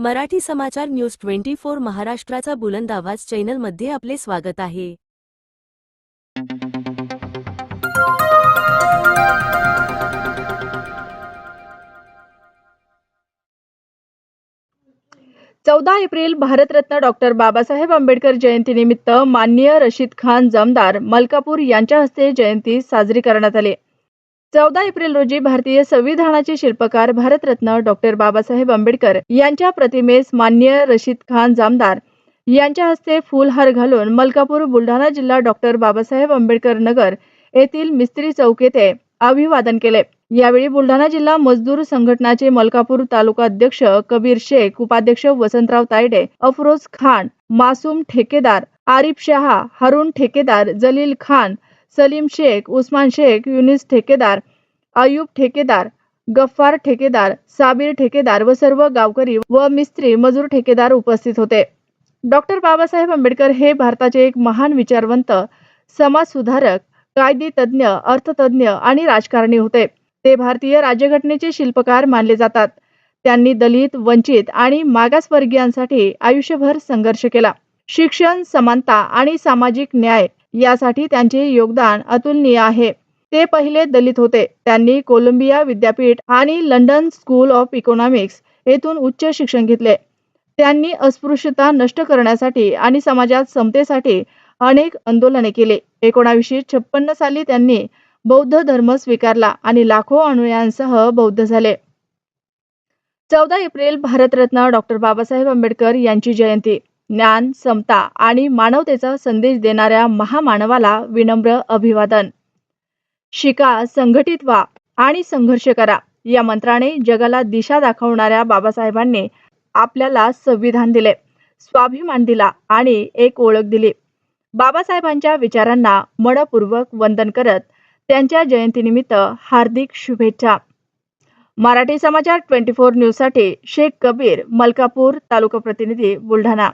मराठी समाचार news twenty four महाराष्ट्राचा बुलंद आवाज चॅनलमध्ये आपले स्वागत आहे. चौदा एप्रिल भारतरत्न डॉक्टर बाबासाहेब आंबेडकर जयंतीनिमित्त माननीय रशीद खान जमदार मलकापूर यांच्या हस्ते जयंती साजरी करण्यात आली. चौदा एप्रिल रोजी भारतीय संविधानाचे शिल्पकार भारतरत्न डॉक्टर बाबासाहेब आंबेडकर यांच्या प्रतिमेस माननीय रशीद खान जामदार यांच्या हस्ते फुलहार घालून मलकापूर बुलढाणा जिल्हा डॉक्टर बाबासाहेब आंबेडकर नगर येथील मिस्त्री चौक येथे अभिवादन केले. यावेळी बुलढाणा जिल्हा मजदूर संघटनाचे मलकापूर तालुका अध्यक्ष कबीर शेख उपाध्यक्ष वसंतराव तायडे अफरोज खान मासूम ठेकेदार आरिफ शहा हरुण ठेकेदार जलील खान सलीम शेख उस्मान शेख युनिस ठेकेदार अयूब ठेकेदार गफ्फार ठेकेदार साबीर ठेकेदार व सर्व गावकरी व मिस्त्री मजूर ठेकेदार उपस्थित होते. डॉक्टर बाबासाहेब आंबेडकर हे भारताचे एक महान विचारवंत समाजसुधारक कायदे तज्ज्ञ अर्थतज्ज्ञ आणि राजकारणी होते. ते भारतीय राज्यघटनेचे शिल्पकार मानले जातात. त्यांनी दलित वंचित आणि मागासवर्गीयांसाठी आयुष्यभर संघर्ष केला. शिक्षण समानता आणि सामाजिक न्याय यासाठी त्यांचे योगदान अतुलनीय आहे. ते पहिले दलित होते. त्यांनी कोलंबिया विद्यापीठ आणि लंडन स्कूल ऑफ इकॉनॉमिक्स येथून उच्च शिक्षण घेतले. त्यांनी अस्पृश्यता नष्ट करण्यासाठी आणि समाजात समतेसाठी अनेक आंदोलने केले. एकोणावीसशे छप्पन्न साली त्यांनी बौद्ध धर्म स्वीकारला आणि लाखो अनुयायांसह बौद्ध झाले. चौदा एप्रिल भारतरत्न डॉक्टर बाबासाहेब आंबेडकर यांची जयंती. ज्ञान समता आणि मानवतेचा संदेश देणाऱ्या महामानवाला विनम्र अभिवादन. शिका संघटित व्हा आणि संघर्ष करा. या मंत्राने जगाला दिशा दाखवणाऱ्या बाबासाहेबांनी आपल्याला संविधान दिले स्वाभिमान दिला आणि एक ओळख दिली. बाबासाहेबांच्या विचारांना मनपूर्वक वंदन करत त्यांच्या जयंतीनिमित्त हार्दिक शुभेच्छा. मराठी समाचार ट्वेंटी फोर न्यूजसाठी शेख कबीर मलकापूर तालुका प्रतिनिधी बुलढाणा.